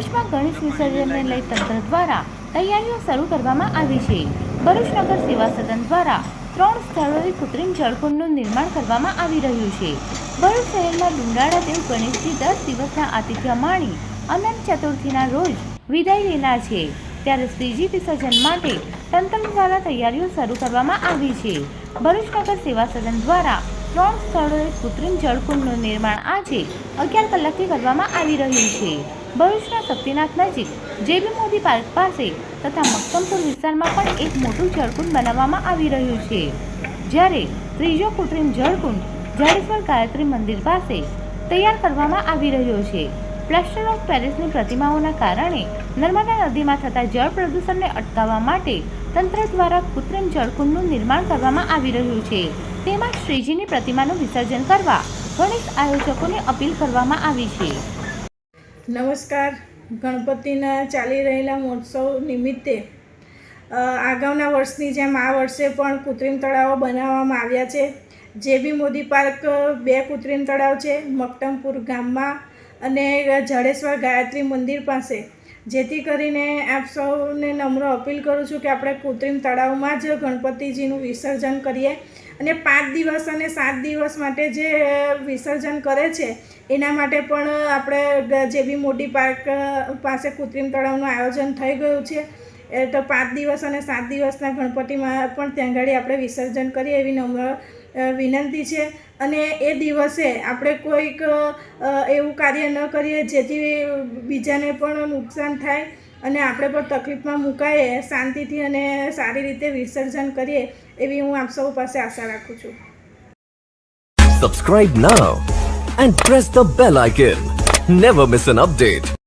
વિસર્જનને લઈ તંત્ર દ્વારા તૈયારીઓ શરૂ કરવામાં આવી છે. ભરૂચ નગર સેવા સદન દ્વારા ત્રણ સ્થળોએ કૃત્રિમ જળકુંડનું નિર્માણ કરવામાં આવી રહ્યું છે. ભરૂચ શહેરમાં ડુંડાળા દેવ ગણેશજી દસ દિવસના આતિથ્ય માણી અનંત ચતુર્થીના રોજ વિદાય લેનાર છે. ત્યારે શ્રીજી વિસર્જન માટે તંત્ર દ્વારા તૈયારીઓ શરૂ કરવામાં આવી છે. ભરૂચ નગર સેવા સદન દ્વારા ત્રણ સ્થળોએ કૃત્રિમ જળકુંડનું નિર્માણ આજે અગિયાર કલાકથી કરવામાં આવી રહ્યું છે. ભરૂચના શક્તિનાથ નજીક જેબી મોદી પાર્ક પાસે તથા મક્કમપુર વિસ્તારમાં પણ એક મોટું જળકુંડ બનાવવામાં આવી રહ્યું છે. જ્યારે ત્રીજો કૃત્રિમ જળકુંડ જાડેશ્વર ગાયત્રી મંદિર પાસે તૈયાર કરવામાં આવી રહ્યો છે. પ્લાસ્ટર ઓફ પેરિસની પ્રતિમાઓના કારણે નર્મદા નદીમાં થતા જળ પ્રદૂષણને અટકાવવા માટે તંત્ર દ્વારા કૃત્રિમ જળકુંડનું નિર્માણ કરવામાં આવી રહ્યું છે. તેમાં શ્રીજીની પ્રતિમાનું વિસર્જન કરવા ગણેશ આયોજકોને અપીલ કરવામાં આવી છે. નમસ્કાર. ગણપતિના ચાલી રહેલા મહોત્સવ નિમિત્તે આગાઉના વર્ષની જેમ આ વર્ષે પણ કૃત્રિમ તળાવો બનાવવામાં આવ્યા છે. જે બી મોદી પાર્ક બે કૃત્રિમ તળાવ છે મકટમપુર ગામમાં અને જાડેશ્વર ગાયત્રી મંદિર પાસે. જેથી કરીને આપ સૌને નમ્ર અપીલ કરું છું કે આપણે કૃત્રિમ તળાવમાં જ ગણપતિજીનું વિસર્જન કરીએ અને પાંચ દિવસ અને સાત દિવસ માટે જે વિસર્જન કરે છે, એના માટે પણ આપણે જે બી મોટી પાર્ક પાસે કૃત્રિમ તળાવનું આયોજન થઈ ગયું છે, એ તો પાંચ દિવસ અને સાત દિવસના ગણપતિમાં પણ ત્યાં આગળ આપણે વિસર્જન કરીએ એવી નમ્ર વિનંતી છે. અને એ દિવસે આપણે કોઈક એવું કાર્ય ન કરીએ જેથી બીજાને પણ નુકસાન થાય અને આપણે પણ તકલીફમાં મુકાઈએ, શાંતિથી અને સારી રીતે વિસર્જન કરીએ એવી હું આપ સૌ પાસે આશા રાખું છું. Subscribe now and press the bell icon never miss an update.